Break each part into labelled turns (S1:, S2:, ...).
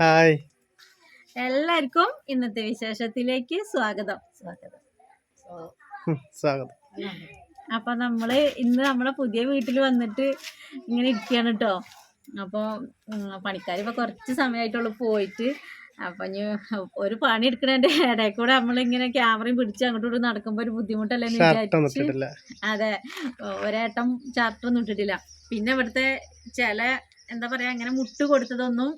S1: Hi.
S2: എല്ലാവർക്കും ഇന്നത്തെ വിശേഷത്തിലേക്ക് സ്വാഗതം. സ്വാഗതം.
S1: സ്വാഗതം.
S2: അപ്പൊ നമ്മൾ ഇന്ന് നമ്മളെ പുതിയ വീട്ടിൽ വന്നിട്ട് ഇങ്ങനെ ഇരിക്കുകയാണ് കേട്ടോ അപ്പോൾ പണിക്കാർ ഇപ്പൊ കുറച്ച് സമയമായിട്ടുള്ളൂ പോയിട്ട്. അപ്പൊ ഇനി ഒരു പണി എടുക്കണേന്റെ ഇടയിൽ കൂടെ നമ്മളിങ്ങനെ ക്യാമറയും പിടിച്ച് അങ്ങോട്ടും ഇങ്ങോട്ടും നടക്കുമ്പോൾ ഒരു ബുദ്ധിമുട്ടല്ലേ എന്ന് വിചാരിച്ച്. അതെ ഒരേട്ടം ചാർട്ടൊന്നും ഇട്ടിട്ടില്ല. പിന്നെ ഇവിടുത്തെ ചില എന്താ പറയാ അങ്ങനെ മുട്ട് കൊടുത്തതൊന്നും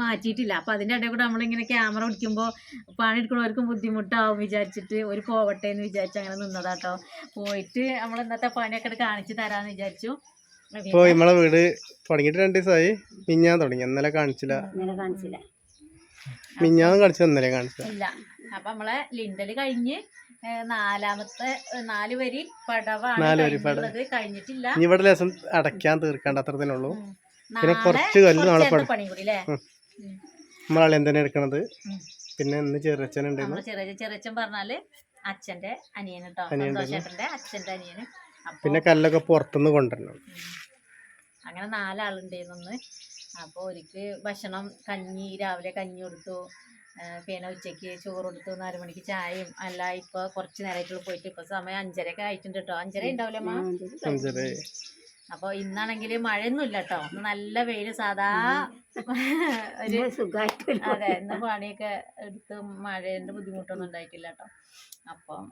S2: മാറ്റിയിട്ടില്ല. അപ്പൊ അതിന്റെ ഇടയിൽ കൂടെ നമ്മളിങ്ങനെ ക്യാമറ പിടിക്കുമ്പോൾ പണി എടുക്കണവർക്കും ബുദ്ധിമുട്ടാവും വിചാരിച്ചിട്ട് ഒരു പോവട്ടെ എന്ന് വിചാരിച്ച് അങ്ങനെ നിന്നതാട്ടോ. പോയിട്ട് നമ്മൾ ഇന്നത്തെ പണിയൊക്കെ എടുത്ത് കാണിച്ചു തരാന്ന് വിചാരിച്ചു.
S1: ഇപ്പൊ നമ്മളെ വീട് തുടങ്ങിയിട്ട് രണ്ട് ദിവസമായി. മിഞ്ഞാൻ തുടങ്ങി. ഇന്നലെ കാണിച്ചില്ല.
S2: ഇന്നലെ കാണിച്ചില്ല.
S1: മിഞ്ഞാന്ന് കാണിച്ചത് ഇന്നലെ കാണിച്ചത്
S2: ഇല്ല. അപ്പൊ നമ്മളെ ലിൻഡൽ കഴിഞ്ഞ് നാലാമത്തെ നാല് വരി പടവാണ് കഴിഞ്ഞിട്ടില്ല.
S1: ഇനി ഇവിടെ ലേസം അടയ്ക്കാൻ തീർക്കാണ്ട് അത്ര തന്നെ ഉള്ളൂ. പിന്നെ കുറച്ച് കല്ല് നാളെ നമ്മളാളെ തന്നെ എടുക്കണത്? പിന്നെ ഇന്ന് ചെറിയച്ഛൻ ഉണ്ടായിരുന്നു.
S2: ചെറിയച്ഛൻ പറഞ്ഞാൽ അച്ഛന്റെ അനിയൻ കേട്ടോ അച്ഛന്റെ അനിയന്
S1: പിന്നെ കല്ലൊക്കെ പുറത്തുനിന്ന് കൊണ്ടുവരണം.
S2: അങ്ങനെ നാലാളുണ്ടായിരുന്നു അപ്പൊ ഒരിക്ക് ഭക്ഷണം കഞ്ഞി രാവിലെ കഞ്ഞി കൊടുത്തു. പിന്നെ ഉച്ചയ്ക്ക് ചോറ് കൊടുത്തു. നാല് മണിക്ക് ചായയും അല്ല ഇപ്പൊ കുറച്ച് നേരമായിട്ടുള്ള പോയിട്ട്. ഇപ്പൊ സമയം അഞ്ചരയൊക്കെ ആയിട്ടുണ്ട് കേട്ടോ അഞ്ചര ഉണ്ടാവില്ലേ അമ്മ
S1: അഞ്ചര
S2: അപ്പൊ ഇന്നാണെങ്കിൽ മഴയൊന്നും ഇല്ല കേട്ടോ നല്ല വെയിൽ സാധാ ഒരു
S3: സുഖമായിട്ട്
S2: അതെ ഇന്ന് പണിയൊക്കെ എടുത്ത് മഴേന്റെ ബുദ്ധിമുട്ടൊന്നും ഉണ്ടായിട്ടില്ല കേട്ടോ അപ്പം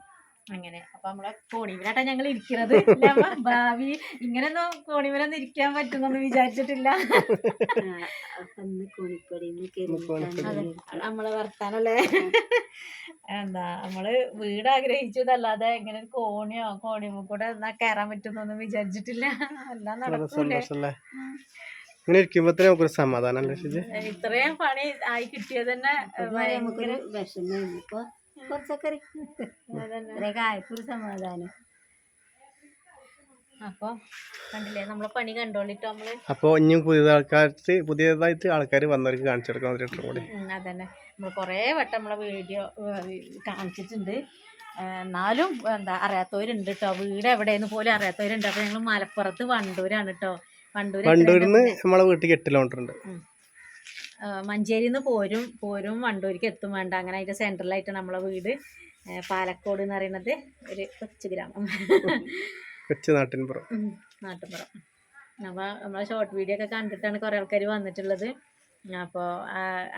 S2: അങ്ങനെ. അപ്പൊ നമ്മളെ കോണിമലാട്ടാ ഞങ്ങൾ ഇരിക്കുന്നത്? ഭാവി ഇങ്ങനൊന്നും കോണിമലൊന്നും ഇരിക്കാൻ പറ്റുന്നൊന്നും വിചാരിച്ചിട്ടില്ല. നമ്മളെ വർത്താനല്ലേ? എന്താ നമ്മൾ വീട് ആഗ്രഹിച്ചതല്ലാതെ ഇങ്ങനെ ഒരു കോണിയോ കോണിമ കൂടെ എന്നാ കയറാൻ പറ്റുന്നൊന്നും വിചാരിച്ചിട്ടില്ല. എല്ലാം നടക്കൂലേ.
S1: സമാധാനം
S2: ഇത്രയും പണി ആയി കിട്ടിയത് തന്നെ ഭയങ്കര
S3: വിഷമം ഇപ്പൊ കുറച്ചൊക്കെ ഇത്രയൊക്കെ ആയപ്പൊരു സമാധാനം.
S2: അപ്പൊ കണ്ടില്ലേ നമ്മളെ പണി കണ്ടോളിട്ടോ നമ്മൾ?
S1: അപ്പോൾ ഇനിയും പുതിയ ആൾക്കാർക്ക് പുതിയതായിട്ട് ആൾക്കാർ വന്നവർക്ക് കാണിച്ചു കൊടുക്കാൻ കൂടി.
S2: അതന്നെ. നമ്മൾ കുറേ വട്ടം നമ്മളെ വീഡിയോ കാണിച്ചിട്ടുണ്ട്. എന്നാലും എന്താ അറിയാത്തവരുണ്ട് കേട്ടോ വീട് എവിടെയെന്ന് പോലും അറിയാത്തവരുണ്ട്. അപ്പൊ ഞങ്ങൾ മലപ്പുറത്ത് വണ്ടൂരാണ് കേട്ടോ വണ്ടൂർ
S1: വണ്ടൂരിൽ നിന്ന് നമ്മളെ വീട്ടിൽ എട്ട് കിലോമീറ്റർ ഉണ്ട്
S2: മഞ്ചേരിയിൽ നിന്ന് പോരും പോരും വണ്ടൂരിക്ക് എത്തും വേണ്ട. അങ്ങനെ അതിന്റെ സെൻട്രലായിട്ട് നമ്മളെ വീട് പാലക്കോട് എന്ന് പറയുന്നത് ഒരു കൊച്ചു ഗ്രാമം.
S1: കൊച്ചു നാട്ടിൻപുറം.
S2: നാട്ടിൻപുറം. അപ്പോൾ നമ്മളെ ഷോർട്ട് വീഡിയോ ഒക്കെ കണ്ടിട്ടാണ് കുറേ ആൾക്കാർ വന്നിട്ടുള്ളത്. അപ്പോൾ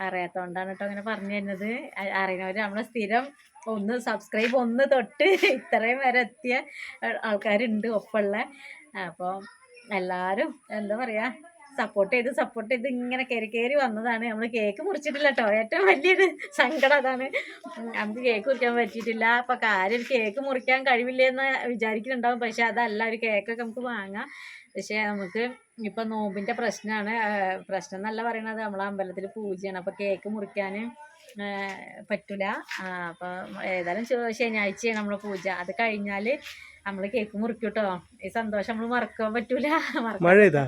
S2: അറിയാത്തതുകൊണ്ടാണ് കേട്ടോ അങ്ങനെ പറഞ്ഞു തരുന്നത്. അറിയുന്നവർ നമ്മളെ സ്ഥിരം ഒന്ന് സബ്സ്ക്രൈബ് ഒന്ന് തൊട്ട് ഇത്രയും വരെ എത്തിയ ആൾക്കാരുണ്ട് ഒപ്പമുള്ള. അപ്പോൾ എല്ലാവരും എന്താ പറയുക സപ്പോർട്ട് ചെയ്ത് സപ്പോർട്ട് ചെയ്ത് ഇങ്ങനെ കയറി കയറി വന്നതാണ്. നമ്മൾ കേക്ക് മുറിച്ചിട്ടില്ല കേട്ടോ ഏറ്റവും വലിയൊരു സങ്കടം അതാണ്. നമുക്ക് കേക്ക് മുറിക്കാൻ പറ്റിയിട്ടില്ല. അപ്പൊ കാര്യം ഒരു കേക്ക് മുറിക്കാൻ കഴിവില്ലെന്ന് വിചാരിക്കുന്നുണ്ടാവും. പക്ഷെ അതല്ല ഒരു കേക്കൊക്കെ നമുക്ക് വാങ്ങാം. പക്ഷെ നമുക്ക് ഇപ്പൊ നോമ്പിന്റെ പ്രശ്നമാണ് പ്രശ്നം എന്നല്ല പറയണത്. നമ്മളെ അമ്പലത്തിൽ പൂജയാണ്. അപ്പൊ കേക്ക് മുറിക്കാൻ പറ്റൂല. അപ്പോൾ അപ്പൊ ഏതായാലും ശനിയാഴ്ചയാണ് നമ്മളെ പൂജ. അത് കഴിഞ്ഞാൽ നമ്മൾ കേക്ക് മുറിക്കും കേട്ടോ ഈ സന്തോഷം നമ്മൾ മറക്കാൻ പറ്റൂല.
S1: മഴ ഇതാ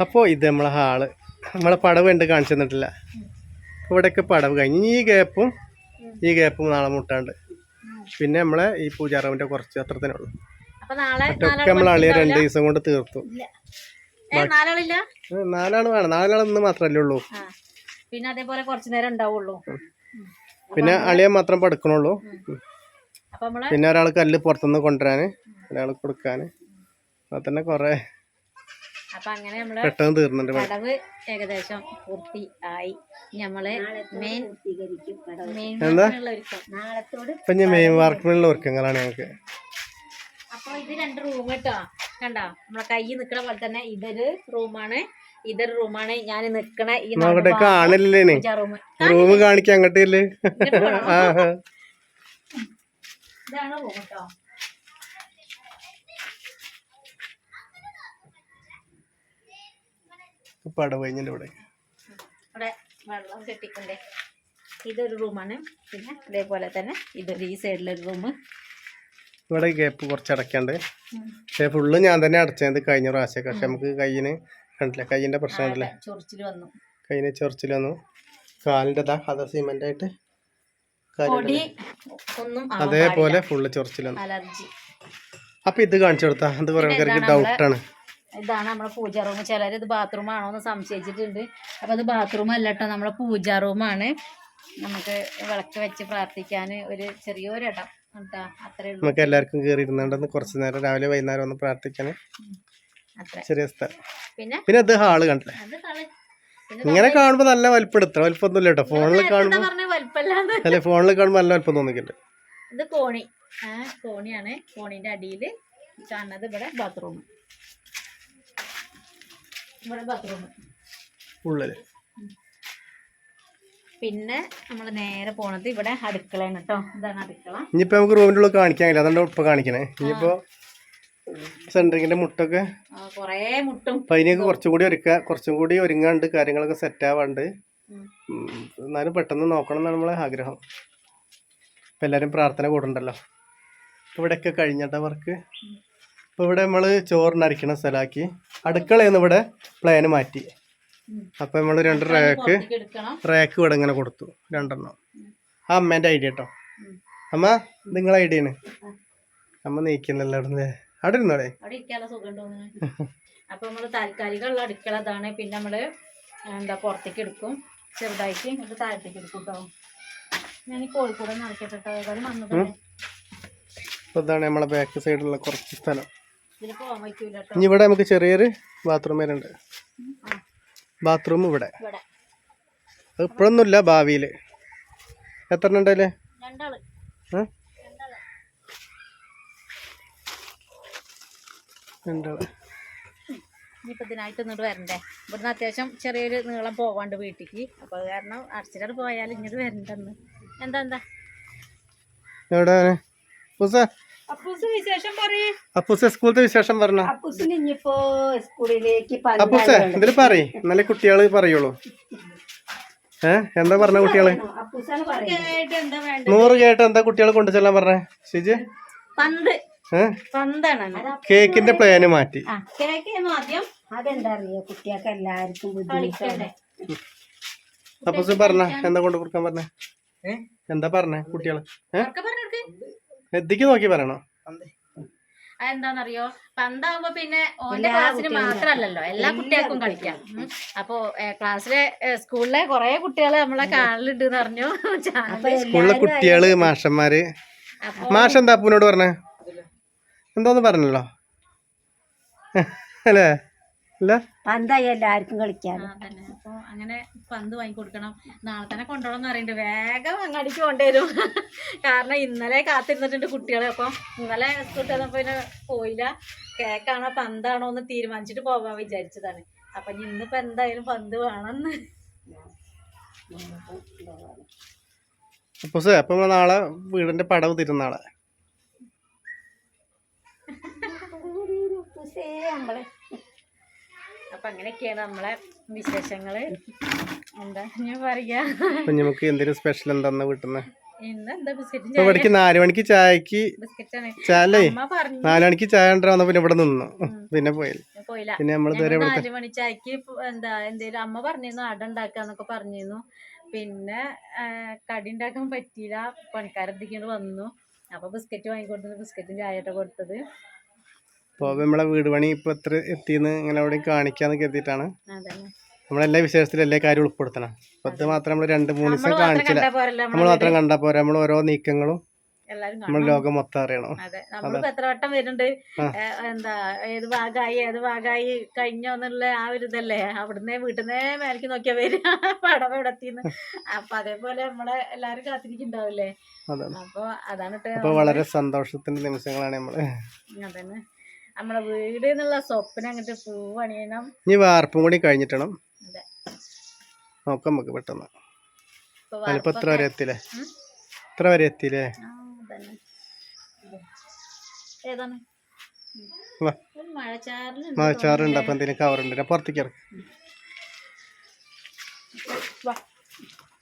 S1: അപ്പോൾ ഇത് നമ്മളെ ഹാൾ. നമ്മളെ പടവ് ഉണ്ട് കാണിച്ചു തന്നിട്ടില്ല. ഇവിടെയൊക്കെ പടവ് കഴിഞ്ഞ് ഈ ഗ്യാപ്പും ഈ ഗ്യാപ്പും നാളെ മുട്ടാണ്ട്. പിന്നെ നമ്മളെ ഈ പൂജാറാവിന്റെ കുറച്ച് അത്ര തന്നെ ഉള്ളൂ.
S2: അപ്പൊ
S1: മറ്റൊക്കെ നമ്മൾ അളിയ രണ്ട് ദിവസം കൊണ്ട് തീർത്തു. നാലാൾ വേണം. നാലാൾ ഇന്ന് മാത്രമല്ലേ ഉള്ളൂ.
S2: പിന്നെ അതേപോലെ കുറച്ചു നേരം ഉണ്ടാവുള്ളൂ.
S1: പിന്നെ അളിയ മാത്രം പടുക്കണുള്ളൂ.
S2: അപ്പൊ
S1: പിന്നെ ഒരാൾ കല്ല് പുറത്തുനിന്ന് കൊണ്ടുവരാന്. ഒരാൾ കൊടുക്കാൻ അത് തന്നെ കൊറേ
S2: അപ്പൊ അങ്ങനെ നമ്മൾ
S1: പെട്ടെന്ന് തീർന്നുണ്ട്
S2: കടവ് ഏകദേശം പൂർത്തി ആയി. നമ്മൾ മെയിൻ
S1: ഇപ്പം മെയിൻ വാർക്കിനുള്ള ഒരുക്കങ്ങളാണ് ഞങ്ങൾക്ക്
S2: അപ്പൊ ഇത് രണ്ട് റൂം കേട്ടോ. കണ്ടോ? നമ്മളെ കൈ നിക്കണ പോലെ തന്നെ ഇതൊരു റൂമാണ് ഇതൊരു റൂമാണ് ഞാൻ നിക്കണ ഈ
S1: നോക്കട്ടെ കാണില്ലേ?
S2: റൂം
S1: കാണിക്കാൻ അങ്ങോട്ടില്ലേ.
S2: ഇതാണ് റൂം കേട്ടോ.
S1: പടവ് കഴിഞ്ഞിട്ട് ഇവിടെ
S2: ഇവിടെ വെള്ളം കെട്ടിക്കൊണ്ടേ ഇതൊരു റൂമാണ്. പിന്നെ അതേപോലെ തന്നെ ഇതൊരു ഈ സൈഡിലൊരു റൂം.
S1: ഇവിടെ ഗ്യാപ്പ് കുറച്ച് അടയ്ക്കാണ്ട്. പക്ഷേ ഫുള്ള് ഞാൻ തന്നെ അടച്ചത് കഴിഞ്ഞ പ്രാവശ്യമൊക്കെ പക്ഷെ നമുക്ക് കയ്യിന് കണ്ടില്ല? കയ്യിന്റെ പ്രശ്നം കണ്ടില്ലേ
S2: ചൊറിച്ചിൽ വന്നു.
S1: കയ്യിന് ചൊറിച്ചിൽ വന്നു. കാലിന്റെ ഇതാ അത് സിമെന്റ് ആയിട്ട് അതേപോലെ ഫുള്ള് ചൊറിച്ചിൽ വന്നു. അപ്പം ഇത് കാണിച്ചു കൊടുത്താ. അത് കുറേ ആൾക്കാർക്ക് ഡൗട്ടാണ്
S2: ഇതാണ് നമ്മുടെ പൂജ റൂം. ചിലർ ഇത് ബാത്റൂം ആണോ എന്ന് സംശയിച്ചിട്ടുണ്ട്. അപ്പോൾ അത് ബാത്റൂം അല്ല കേട്ടോ നമ്മുടെ പൂജ റൂമാണ് നമുക്ക് വിളക്ക് വെച്ച് പ്രാർത്ഥിക്കാൻ ഒരു ചെറിയൊരു ഇടം കേട്ടോ അത്രേ ഉള്ളൂ.
S1: നമുക്ക് എല്ലാവർക്കും കയറി ഇരുന്നുണ്ടെന്ന് കുറച്ച് നേരം രാവിലെ വൈകുന്നേരം ഒന്ന് പ്രാർത്ഥിക്കാൻ ചെറിയ സ്ഥലം
S2: പിന്നെ?
S1: പിന്നെ ഇത് ഹാൾ കണ്ടില്ലേ?
S2: അത്
S1: ഇങ്ങനെ കാണുമ്പോൾ നല്ല വലിപ്പെടുത്ത വലിപ്പൊന്നുമില്ല കേട്ടോ ഫോണിൽ കാണുമ്പോൾ അല്ലെ ഫോണിൽ കാണുമ്പോൾ നല്ല വലിപ്പം തോന്നിക്കല്ലേ?
S2: ഇത് കോണി. കോണിയാണ്. കോണിന്റെ അടിയിൽ കാണുന്നത് ഇവിടെ ബാത്റൂം ഇവിടെ ബാത്റൂം
S1: ഉള്ളിൽ.
S2: പിന്നെ നമ്മൾ നേരെ പോണത് ഇവിടെ അടുക്കളയാണ് കേട്ടോ ഇതാണ് അടുക്കള.
S1: ഇനിയിപ്പോ നമുക്ക് റൂമിന്റെ ഉള്ളിൽ കാണിക്കാനില്ല അതാണ് അതുകൊണ്ട് ഇപ്പൊ കാണിക്കണേ. ഇനിയിപ്പോ സെൻട്രിങ്ങിന്റെ മുട്ടൊക്കെ
S2: കൊറേ മുട്ടും
S1: അതിനൊക്കെ കുറച്ചും കൂടി ഒരുക്ക കുറച്ചും കൂടി ഒരുങ്ങാണ്ട് കാര്യങ്ങളൊക്കെ സെറ്റ് ആവാണ്ട്. എന്നാലും പെട്ടെന്ന് നോക്കണം എന്നാണ് നമ്മളെ ആഗ്രഹം. ഇപ്പം എല്ലാവരും പ്രാർത്ഥന കൂടുണ്ടല്ലോ ഇവിടെയൊക്കെ കഴിഞ്ഞിട്ട വർക്ക്? ഇപ്പോൾ ഇവിടെ നമ്മൾ ചോറിനരക്കണ സ്ഥലമാക്കി. അടുക്കളയെന്ന് ഇവിടെ പ്ലാന് മാറ്റി.
S2: അപ്പോൾ
S1: അപ്പം നമ്മൾ രണ്ട് റാക്ക് റാക്ക് ഇവിടെ ഇങ്ങനെ കൊടുത്തു. രണ്ടെണ്ണം. ആ അമ്മേന്റെ ഐഡിയ കേട്ടോ അമ്മ നിങ്ങളെ ഐഡിയ ആണ് അമ്മ നീക്കുന്നില്ല അവിടെ നിന്ന് അവിടെ? ഇരുന്നോടെ
S2: അവിടെ ഇരിക്കാനുള്ള സുഖം തോന്നുന്നു അപ്പൊ നമ്മൾ താൽക്കാലികമുള്ള അടുക്കള അതാണ്. പിന്നെ നമ്മൾ എന്താ പുറത്തേക്ക് എടുക്കും. ചെറുതായിട്ട് എന്നിട്ട് താഴത്തേക്ക് എടുക്കും കേട്ടോ ഞാൻ ഈ കോഴിക്കോട് നടക്കട്ടെ കേട്ടോ ഏതായാലും
S1: അപ്പോൾ ഇതാണ് നമ്മളെ ബാക്ക് സൈഡിലുള്ള കുറച്ച് സ്ഥലം. ഇനി ഇവിടെ നമുക്ക് ചെറിയൊരു ബാത്റൂം വരുന്നുണ്ട് ബാത്റൂം ഇവിടെ. അത് ഇപ്പോഴൊന്നുമില്ല ഭാവിയിൽ. എത്ര ഉണ്ടല്ലേ രണ്ടാൾ.
S2: ഇനിയിപ്പോൾ ഇതിനായിട്ട് ഇങ്ങോട്ട് വരണ്ടേ? ഇവിടുന്ന് അത്യാവശ്യം ചെറിയൊരു നീളം പോവാണ്ട് വീട്ടിക്ക്. അപ്പോൾ അത് കാരണം അടച്ചിട്ട് പോയാൽ ഇങ്ങോട്ട് വരണ്ടെന്ന്. എന്താ എന്താ?
S1: എവിടെ അപ്പൂസ സ്കൂളത്തെ വിശേഷം പറഞ്ഞ? അപ്പൂസ ഇതിൽ പറയ്? എന്നാലേ കുട്ടികൾ പറയുള്ളൂ. ഏ എന്താ പറഞ്ഞ
S2: കുട്ടികൾ?
S1: നൂറ് കേട്ട് എന്താ കുട്ടികളെ കൊണ്ടു ചെല്ലാൻ പറഞ്ഞേ ഷിജി? കേക്കിന്റെ പ്ലാന് മാറ്റി.
S2: ആ കേക്ക് ആയിരുന്നു ആദ്യം?
S3: അതെന്താ അറിയോ? കുട്ടികൾക്ക് എല്ലാവർക്കും ബുദ്ധിമുട്ടാണ്.
S1: അപ്പൂസ് പറഞ്ഞ എന്താ കൊണ്ട് കൊടുക്കാൻ പറഞ്ഞേ? എന്താ പറഞ്ഞേ കുട്ടികൾ? ഏ?
S2: ഉറക്കെ പറഞ്ഞെടുക്ക്
S1: എത്തിക്ക് നോക്കി പറയണോ?
S2: അതെന്താണെന്നറിയോ പന്താവുമ്പോ പിന്നെ ഓന്റെ ക്ലാസ്സിന് മാത്രല്ലല്ലോ. എല്ലാ കുട്ടികൾക്കും കളിക്കാം. അപ്പോ ക്ലാസ്സിലെ സ്കൂളിലെ കൊറേ കുട്ടികൾ നമ്മളെ കാണലുണ്ട് എന്ന് പറഞ്ഞു.
S1: സ്കൂളിലെ കുട്ടികൾ മാഷന്മാര്. മാഷ എന്താ അപ്പൂനോട് പറഞ്ഞേ? എന്തോന്ന് പറഞ്ഞല്ലോ? അല്ല?
S3: പന്തായി എല്ലാവർക്കും കളിക്കാൻ.
S2: അപ്പൊ അങ്ങനെ പന്ത് വാങ്ങിക്കൊടുക്കണം നാളെ തന്നെ കൊണ്ടുപോകണം എന്ന് പറയുന്നുണ്ട് വേഗം അങ്ങാടിക്ക് കൊണ്ടുവരും കാരണം ഇന്നലെ കാത്തിരുന്നിട്ടുണ്ട് കുട്ടികളെ അപ്പം ഇന്നലെ സ്കൂൾ തന്നപ്പോ പിന്നെ പോയില്ല കേക്കാണോ പന്താണോ എന്ന് തീരുമാനിച്ചിട്ട് പോവാൻ വിചാരിച്ചതാണ് അപ്പൊ ഇനി ഇന്നിപ്പോ എന്തായാലും പന്ത് വേണമെന്ന്
S1: അപ്പൊ നമ്മൾ നാളെ വീടിന്റെ പടവ് തിരുന്നാളെ
S3: നമ്മളെ
S2: അപ്പൊ അങ്ങനെയൊക്കെയാണ് നമ്മളെ വിശേഷങ്ങൾ. എന്താ ഞാൻ പറയാ?
S1: നമുക്ക് എന്തെങ്കിലും സ്പെഷ്യൽ എന്താന്ന് ഇപ്പൊ ഇവിടേക്ക് നാല് മണിക്ക് ചായക്ക് ചാലേ നാല് മണിക്ക് ചായ ഉണ്ടാവുന്ന പിന്നെ ഇവിടെ നിന്നു. പിന്നെ പോയില്ല. പിന്നെ നമ്മൾ ഇതുവരെ
S2: നാല് മണി ചായക്ക് എന്താ എന്തേലും അമ്മ പറഞ്ഞിരുന്നു അട ഉണ്ടാക്കാന്നൊക്കെ പറഞ്ഞിരുന്നു. പിന്നെ കടി ഉണ്ടാക്കാൻ പറ്റിയില്ല. പണിക്കാരെത്തിക്കൊണ്ട് വന്നു. അപ്പൊ ബിസ്ക്കറ്റ് വാങ്ങിക്കൊടുത്തത് ബിസ്ക്കറ്റും ചായ കൊടുത്തത്.
S1: അപ്പൊ നമ്മളെ വീട് പണി ഇപ്പോൾ എത്ര എത്തിയെന്ന് ഇങ്ങനെ അവിടെ കാണിക്കാന്ന് കരുതിയിട്ടാണ്. നമ്മളെല്ലാ വിശേഷത്തിലും എല്ലാ കാര്യവും ഉൾപ്പെടുത്തണം. അപ്പോൾ ഇത് മാത്രം നമ്മൾ രണ്ട് മൂന്ന് ദിവസം കാണിച്ചില്ല. നമ്മൾ മാത്രം കണ്ടാൽ പോരാ. നമ്മൾ ഓരോ നീക്കങ്ങളും നമ്മൾ ലോകം മൊത്തം അറിയണം.
S2: നമ്മളിപ്പോ എത്ര വട്ടം വരുന്നുണ്ട്? എന്താ ഏത് ഭാഗമായി ഏത് ഭാഗമായി കഴിഞ്ഞോ എന്നുള്ള ആ ഒരു ഇതല്ലേ? അവിടുന്ന് വീട്ടിന്നേ മേലേക്ക് നോക്കിയാ വരിക. പടം ഇവിടെ എത്തിന്ന് അപ്പൊ അതേപോലെ നമ്മളെ എല്ലാരും കാത്തിരിക്കുന്നുണ്ടാവില്ലേ? അപ്പൊ അതാണ്
S1: വളരെ സന്തോഷത്തിന്റെ നിമിഷങ്ങളാണ് നമ്മൾ.
S2: അതന്നെ. നമ്മളെ വീട് എന്നുള്ള സ്വപ്നം അങ്ങോട്ട് പൂവണിയണം
S1: ഇനി വാർപ്പും കൂടി കഴിഞ്ഞിട്ടണം. നോക്കാം നമുക്ക് പെട്ടെന്ന്. അതിലിപ്പോ എത്ര വരെ എത്തില്ലേ? എത്ര വരെ എത്തിയില്ലേ?
S2: മഴച്ചാറിലുണ്ട്
S1: മഴച്ചാറുണ്ട് അപ്പൊ എന്തെങ്കിലും കവറുണ്ട് പുറത്തേക്ക് ഇറങ്ങി.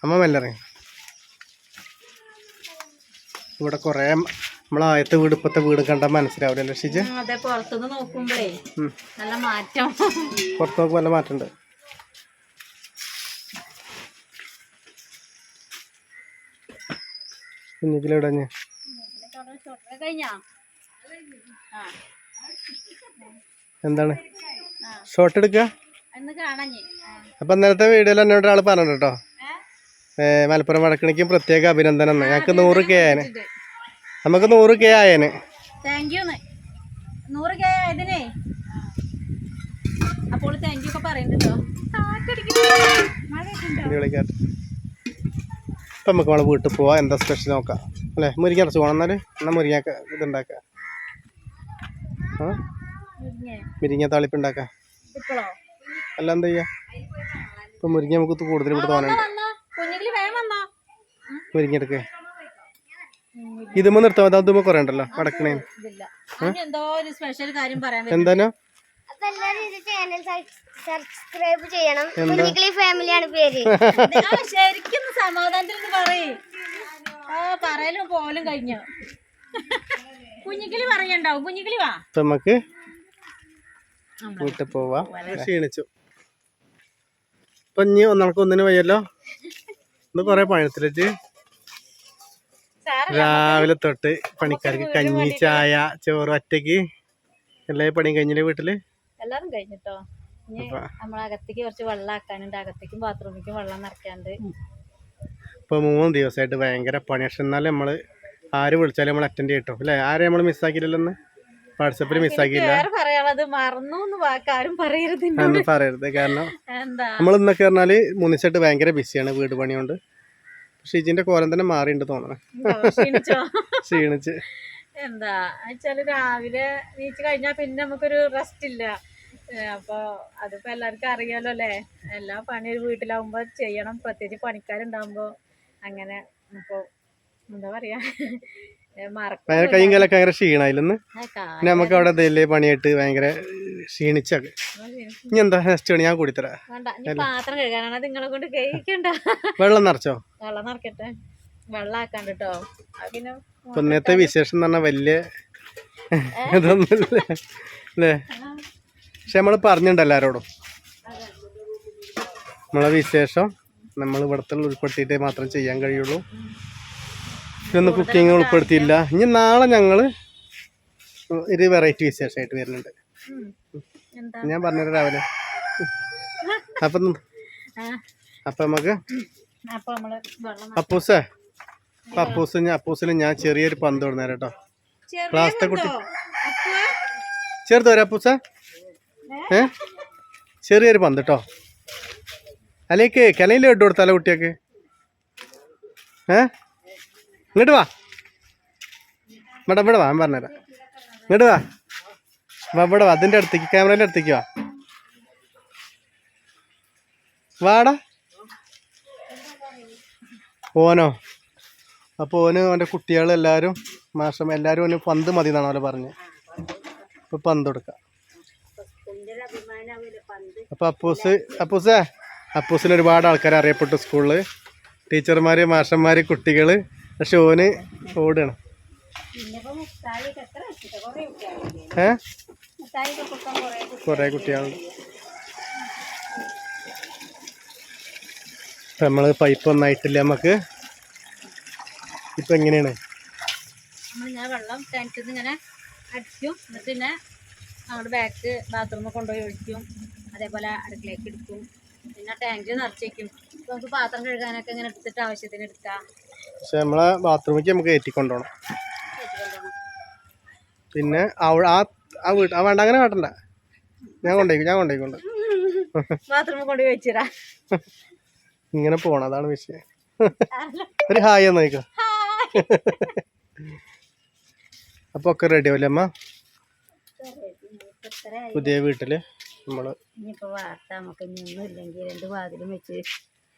S1: അമ്മ മെല്ലിറങ്ങി ഇവിടെ കുറേ നമ്മളെ ആദ്യത്തെ വീട് ഇപ്പത്തെ വീട് കണ്ടാൽ മനസ്സിലാവില്ല
S2: ലക്ഷിച്ച് അതെ പുറത്തുനിന്ന് നോക്കുമ്പോഴേ നല്ല മാറ്റം.
S1: പുറത്ത് നോക്കുമ്പോൾ നല്ല മാറ്റമുണ്ട്. കുഞ്ഞിക്കിലെവിടെ
S2: കഴിഞ്ഞാ? ആ.
S1: എന്താണ്? ഷോട്ട് എടുക്കുക
S2: കാണാഞ്ഞേ
S1: അപ്പൊ ഇന്നലത്തെ വീഡിയോയിൽ എന്നോട് ഒരാൾ പറഞ്ഞു കേട്ടോ. മലപ്പുറം വടക്കണിക്കും പ്രത്യേക അഭിനന്ദനം. ഞങ്ങൾക്ക് നൂറ് കെ നമുക്ക് നൂറ് കെ ആയേന്.
S2: താങ്ക് യു നൂറ് കെ ആയതിനെ. അപ്പോൾ താങ്ക് യു ഒക്കെ പറയുന്നുണ്ടോ
S1: ഇപ്പൊ നമുക്ക് നമ്മളെ വീട്ടിൽ പോവാം. എന്താ സ്പെഷ്യൽ നോക്കാം. അല്ലേ? മുരിങ്ങ അടച്ചു പോകണം എന്നാൽ എന്നാൽ മുരിങ്ങ ഇതുണ്ടാക്കാം. ആ? മുരിങ്ങ. താളിപ്പ് ഉണ്ടാക്കാം. അല്ല എന്താ ചെയ്യാ? ഇപ്പം മുരിങ്ങ നമുക്ക് കൂടുതൽ ഇവിടെ തോന്നുന്നുണ്ട് മുരിങ്ങ എടുക്കേ. ഇതുമ്പോൾ നിർത്താൻ മതി അതുമ്പോൾ കുറേ ഉണ്ടല്ലോ
S2: അടക്കണേ എന്തോ ഒരു സ്പെഷ്യൽ കാര്യം പറയാൻ
S1: എന്താനോ
S3: ഇത് സബ്സ്ക്രൈബ് ചെയ്യണം. കുഞ്ഞിക്കിളി ഫാമിലിയാണ് പേര്.
S2: ശരിക്കും ഒന്ന് സമാധാനത്തിൽ ഒന്ന് പറയേ. ആ പറയലും പോലും കഴിഞ്ഞു. കുഞ്ഞിക്കിളി പറയണ്ടാവും കുഞ്ഞിക്കിളി വാ.
S1: ഇപ്പം നമുക്ക് വീട്ടിൽ പോവാം. ക്ഷീണിച്ചു. ഇപ്പം ഇനി ഒന്നാൾക്ക് ഒന്നിനു വയ്യല്ലോ. ഇന്ന് കൊറേ
S2: സാറ്
S1: രാവിലെ തൊട്ട് പണിക്കാർക്ക് കഞ്ഞി ചായ ചോറ് ഒറ്റയ്ക്ക് എല്ലാ പണിയും കഴിഞ്ഞില്ലേ വീട്ടിൽ?
S2: എല്ലാരും കഴിഞ്ഞിട്ടോ? ഇനി നമ്മളകത്തേക്ക് കുറച്ച് വെള്ളം ആക്കാനുണ്ട്. അകത്തേക്കും ബാത്റൂമിലേക്കും വെള്ളം നിറയ്ക്കാണ്ട്
S1: ഇപ്പൊ മൂന്ന് ദിവസമായിട്ട് ഭയങ്കര പണി. പക്ഷെ എന്നാലും നമ്മൾ ആര് വിളിച്ചാലും നമ്മൾ അറ്റൻഡ് ചെയ്യട്ടോ അല്ലെ? ആരും നമ്മൾ മിസ്സാക്കിയില്ലല്ലോ വാട്സപ്പിൽ മിസ്സാക്കിയില്ല
S2: പറയാനുള്ളത് മറന്നു വാക്കാരും പറയരുത്
S1: കാരണം നമ്മൾ ഇന്നൊക്കെ പറഞ്ഞാൽ മുന്നിച്ചിട്ട് ഭയങ്കര ബിസിയാണ് വീട് പണി കൊണ്ട് ഷിജിന്റെ കോലം തന്നെ മാറിയിട്ടുണ്ട് തോന്നണേ.
S2: എന്താ, ക്ഷീണിച്ചോ? എന്താ വെച്ചാൽ രാവിലെ നീച്ച് കഴിഞ്ഞാ പിന്നെ നമുക്കൊരു റെസ്റ്റ് ഇല്ല. അപ്പൊ അതിപ്പോ എല്ലാവർക്കും അറിയാലോ അല്ലേ? എല്ലാ പണി ഒരു വീട്ടിലാവുമ്പോ ചെയ്യണം. പ്രത്യേകിച്ച് പണിക്കാരുണ്ടാവുമ്പോ അങ്ങനെ. ഇപ്പൊ എന്താ പറയാ?
S1: കൈയും കാലൊക്കെ ഭയങ്കര ക്ഷീണായില്ലെന്ന്. നമുക്ക് അവിടെ ദല്ലേ പണിയായിട്ട് ഭയങ്കര ക്ഷീണിച്ചൊക്കെ ഇനി എന്താ നെക്സ്റ്റ് പണി? ഞാൻ കൂടിത്തരാം. വെള്ളം നിറച്ചോ?
S2: വെള്ളം നിറക്കട്ടെ. കേട്ടോ
S1: ഇന്നത്തെ വിശേഷം എന്ന് പറഞ്ഞാൽ വലിയ ഇതൊന്നുമില്ല. അല്ലേ? പക്ഷെ നമ്മൾ പറഞ്ഞിട്ടുണ്ട് എല്ലാവരോടും നമ്മളെ വിശേഷം നമ്മൾ ഇവിടത്തുള്ള ഉൾപ്പെടുത്തിയിട്ടേ മാത്രം ചെയ്യാൻ കഴിയുള്ളൂ. ഇതൊന്നും കുക്കിംഗ് ഉൾപ്പെടുത്തിയില്ല. ഇനി നാളെ ഞങ്ങൾ ഒരു വെറൈറ്റി വിശേഷമായിട്ട് വരുന്നുണ്ട്. ഞാൻ പറഞ്ഞത് രാവിലെ. അപ്പം അപ്പം നമുക്ക് അപ്പൂസേ അപ്പം അപ്പൂസ് ഞാൻ അപ്പൂസിന് ഞാൻ ചെറിയൊരു പന്ത് കൊടുന്നേരം കേട്ടോ. ക്ലാസ്സിലെ കുട്ടി ചേർത്ത് വരാം അപ്പൂസ. ഏ? ചെറിയൊരു പന്ത് കേട്ടോ. അല്ലേക്ക് അല്ലെങ്കിൽ ഇട്ട് കൊടുത്താലോ കുട്ടിയൊക്കെ ഏ? ഇങ്ങോട്ട് വാ. ഇവിടെ ഇവിടെ വാ ഞാൻ പറഞ്ഞുതരാം. ഇങ്ങോട്ട് വാ. വാ ഇവിടെ വാ. അതിന്റെ അടുത്തേക്ക് ക്യാമറേന്റെ അടുത്തേക്ക് വാ. വാടാ. ഓനോ. അപ്പോൾ ഓന് അവന്റെ കുട്ടികളെല്ലാവരും മാഷം എല്ലാവരും ഓന് പന്ത് മതി എന്നാണ് അവരെ പറഞ്ഞത് അപ്പോൾ പന്ത് കൊടുക്കാം. അപ്പോൾ അപ്പൂസ് അപ്പൂസേ. അപ്പൂസിന് ഒരുപാട് ആൾക്കാർ അറിയപ്പെട്ടു സ്കൂളിൽ ടീച്ചർമാർ മാഷന്മാർ കുട്ടികൾ പക്ഷെ ഓന് ഓടുകയാണ് ഏ?
S3: കൊറേ
S1: കുട്ടികളുണ്ട്? ഇപ്പം നമ്മൾ പൈപ്പ് ഒന്നായിട്ടില്ല നമുക്ക് ഇപ്പം എങ്ങനെയാണ്?
S2: ഞാൻ വെള്ളം ടാങ്കിൽ നിന്ന് ഇങ്ങനെ അടിക്കും. എന്നിട്ട് പിന്നെ നമ്മുടെ ബാക്ക് ബാത്റൂമിൽ കൊണ്ടുപോയി ഒഴിക്കും. അതേപോലെ അടുക്കളയ്ക്ക് എടുക്കും. പിന്നെ ടാങ്കിൽ നിറച്ചേക്കും നമുക്ക് പാത്രം കഴുകാനൊക്കെ ഇങ്ങനെ എടുത്തിട്ട് ആവശ്യത്തിന് എടുക്കാം.
S1: പക്ഷെ നമ്മളെ ബാത്റൂമിലേക്ക് നമുക്ക് കയറ്റിക്കൊണ്ടുപോകണം. പിന്നെ അവിടെ ആ ആ വീട്ട് ആ വേണ്ട അങ്ങനെ കാട്ടണ്ട ഞാൻ കൊണ്ടേക്കും ഞാൻ കൊണ്ടേക്കൊണ്ട് ഇങ്ങനെ പോണം അതാണ് വിഷയം. ഒരു ഹായ് എന്ന് നോക്കാം അപ്പോൾ ഒക്കെ റെഡി ആവില്ലേ അമ്മ? പുതിയ വീട്ടിൽ നമ്മൾ
S2: ഇനിയിപ്പോ വാർത്ത നമുക്ക് ഇനിയൊന്നും ഇല്ലെങ്കിൽ രണ്ട് വാതിലും വെച്ച്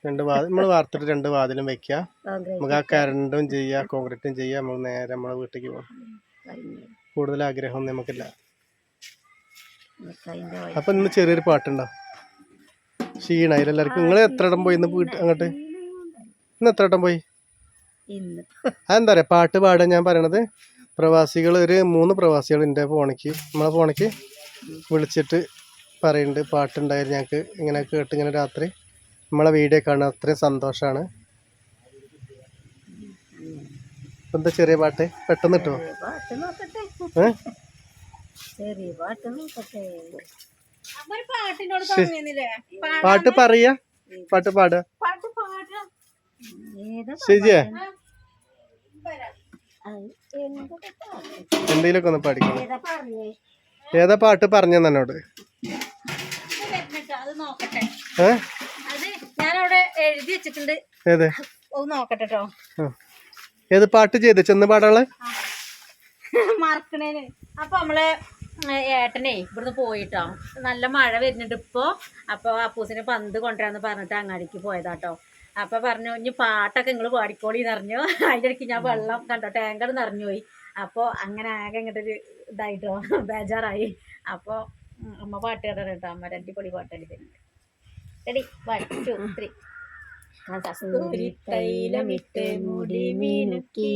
S1: രണ്ട് വാതിൽ നമ്മൾ വാർത്തിട്ട് രണ്ട് വാതിലും വെക്കുക നമുക്ക് ആ കരണ്ടും ചെയ്യുക കോൺക്രീറ്റും ചെയ്യുക നമ്മൾ നേരെ നമ്മളെ വീട്ടിലേക്ക് പോകും കൂടുതൽ ആഗ്രഹമൊന്നും നമുക്കില്ല. അപ്പൊ ഇന്ന് ചെറിയൊരു പാട്ടുണ്ടോ? ക്ഷീണ എല്ലാവർക്കും? നിങ്ങൾ എത്ര ഇടം പോയി ഇന്ന് വീട്ട് അങ്ങോട്ട്? ഇന്ന് എത്ര ഇടം പോയി? അതെന്താ പറയുക പാട്ട് പാടാൻ ഞാൻ പറയണത്. പ്രവാസികൾ ഒരു മൂന്ന് പ്രവാസികൾ എന്റെ ഫോണിക്ക് നമ്മളെ ഫോണിക്ക് വിളിച്ചിട്ട് പറയുന്നുണ്ട് പാട്ടുണ്ടായിരുന്നു ഞങ്ങൾക്ക് ഇങ്ങനെ കേട്ട് ഇങ്ങനെ രാത്രി നമ്മളെ വീഡിയോ കാണാൻ അത്രയും സന്തോഷമാണ് എന്താ ചെറിയ പാട്ട്? പെട്ടെന്ന് കിട്ടുമോ
S2: പാട്ട്
S1: പറയാ. പാട്ട് പാടുക
S2: പാട്ട് പാടാം. ഏതാ
S1: ശരിയാ? എന്തെങ്കിലുമൊക്കെ ഒന്ന് പാടിക്കണം
S2: ഏതാ പറഞ്ഞേ?
S1: ഏതാ പാട്ട് പറഞ്ഞു എന്നോട്?
S2: അത് നോക്കട്ടെ.
S1: ഏ?
S2: ഞാനവിടെ എഴുതി വെച്ചിട്ടുണ്ട്.
S1: ഏത്?
S2: ഒന്ന് നോക്കട്ടെ കേട്ടോ
S1: ഏത് പാട്ട് ചെയ്ത്? ചെന്ന് പാടാളെ
S2: മറക്കണേന്. അപ്പൊ നമ്മളെ ഏട്ടനെ ഇവിടുന്ന് പോയിട്ടോ. നല്ല മഴ വരുന്നുണ്ട് ഇപ്പോ. അപ്പൊ അപ്പൂസിന് പന്ത് കൊണ്ടുവരാന്ന് പറഞ്ഞിട്ട് അങ്ങാടിക്ക് പോയതാട്ടോ. അപ്പൊ പറഞ്ഞു ഇനി പാട്ടൊക്കെ നിങ്ങൾ പാടിക്കോളി നിറഞ്ഞു അതിന്റെ ഇടയ്ക്ക് ഞാൻ വെള്ളം കണ്ടോ ടാങ്കർ നിറഞ്ഞു പോയി. അപ്പോൾ അങ്ങനെ ആകെ ഇങ്ങോട്ടൊരു ഇതായിട്ടോ ബേജാറായി. അപ്പോൾ അമ്മ പാട്ട് കേട്ടോ അമ്മ രണ്ടിപ്പൊളി പാട്ടടി തരുന്നുണ്ട്. റെഡി വൺ ടു ത്രീ കസ്തൂരി തൈലമിട്ട് മുടി മിനുക്കി.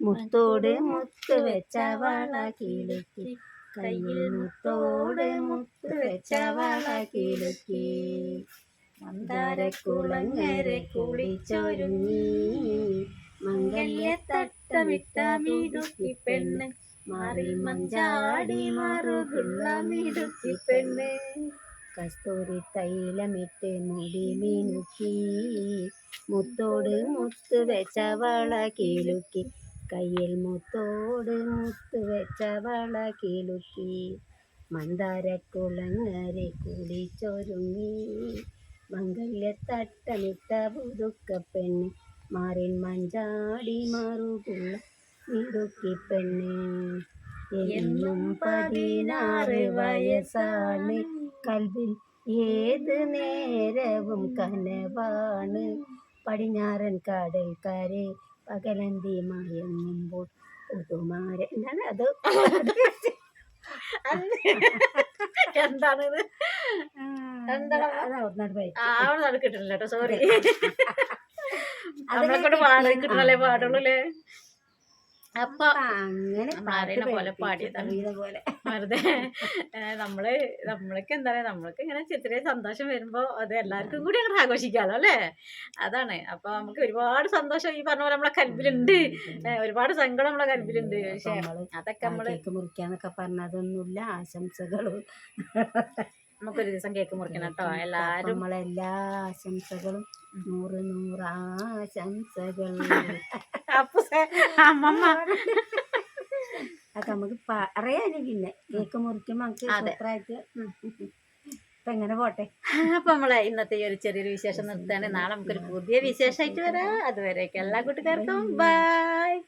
S2: മുത്തോട് മുത്ത് വെച്ച വള കിളുക്കി. കയ്യിൽ മുത്തോട് മുത്ത് വെച്ച വള കിളുക്കി. മന്ദാരക്കുളങ്ങരെ കുളിച്ചൊരുങ്ങി. മംഗല്യത്തട്ടമിട്ട മിടുക്കി പെണ്ണ്. മാറി മഞ്ചാടി മറുകുള്ള മിടുക്കി പെണ്ണ്. കസ്തൂരി തൈലമിട്ട് മുടി മിനുക്കി മുത്തോട് മുത്ത് വെച്ച വള കിലുക്കി. കയ്യിൽ മുത്തോട് മുത്ത് വെച്ച വള കിലുക്കി. മന്ദാരക്കുളങ്ങരെ കുളിച്ചൊരുങ്ങി മംഗല്യത്തട്ടമിട്ട പുതുക്ക പെണ്ണ് മാറിൻ മഞ്ചാടി മാറുകുള്ള മിടുക്കി പെണ്ണ്. എന്നും പതിനാറ് വയസ്സാണ്. കൽവിൽ ഏത് നേരവും കനവാണ്. പടിഞ്ഞാറൻ കടൽക്കാരെ പകലന്തി മയങ്ങുമ്പോൾ പുതുമാരൻ എന്താണ് അത്? എന്താണ് അവിടെ കിട്ടില്ല കേട്ടോ സോറി നമ്മളെ കൊണ്ട് പാടുള്ളൂ അല്ലേ? അപ്പൊ
S4: അങ്ങനെ
S2: അറിയണ പോലെ പാടിയതാണ്.
S4: പോലെ.
S2: വെറുതെ നമ്മൾ നമ്മൾക്ക് എന്താ പറയാ നമ്മൾക്ക് ഇങ്ങനെ ചെറിയ സന്തോഷം വരുമ്പോ അത് എല്ലാവർക്കും കൂടി അങ്ങനെ ആഘോഷിക്കാലോ അല്ലേ? അതാണ്. അപ്പൊ നമുക്ക് ഒരുപാട് സന്തോഷം ഈ പറഞ്ഞ പോലെ നമ്മളെ കൽബിലുണ്ട് ഒരുപാട് സങ്കടം നമ്മളെ കൽബിലുണ്ട് പക്ഷെ അതൊക്കെ നമ്മൾ
S4: കേക്ക് മുറിക്കാന്നൊക്കെ പറഞ്ഞതൊന്നുമില്ല. ആശംസകളും.
S2: നമുക്കൊരു ദിവസം കേക്ക് മുറിക്കണം കേട്ടോ. എല്ലാരും
S4: നമ്മളെല്ലാ ആശംസകളും നൂറ് നൂറ് ആശംസകൾ.
S2: അപ്പൊ അമ്മമ്മ.
S4: അത് നമുക്ക് പറയാന് പിന്നെ. കേക്ക് മുറിക്കുമ്പോ നമുക്ക്. സൂപ്പറായിട്ട്. ഇപ്പൊ എങ്ങനെ പോട്ടെ?
S2: അപ്പൊ നമ്മളെ ഇന്നത്തെ ഈ ഒരു ചെറിയൊരു വിശേഷം നിർത്തുകയാണ്. നാളെ നമുക്കൊരു പുതിയ വിശേഷമായിട്ട് വരാം. അതുവരെയൊക്കെ എല്ലാ കൂട്ടുകാർക്കും. ബൈ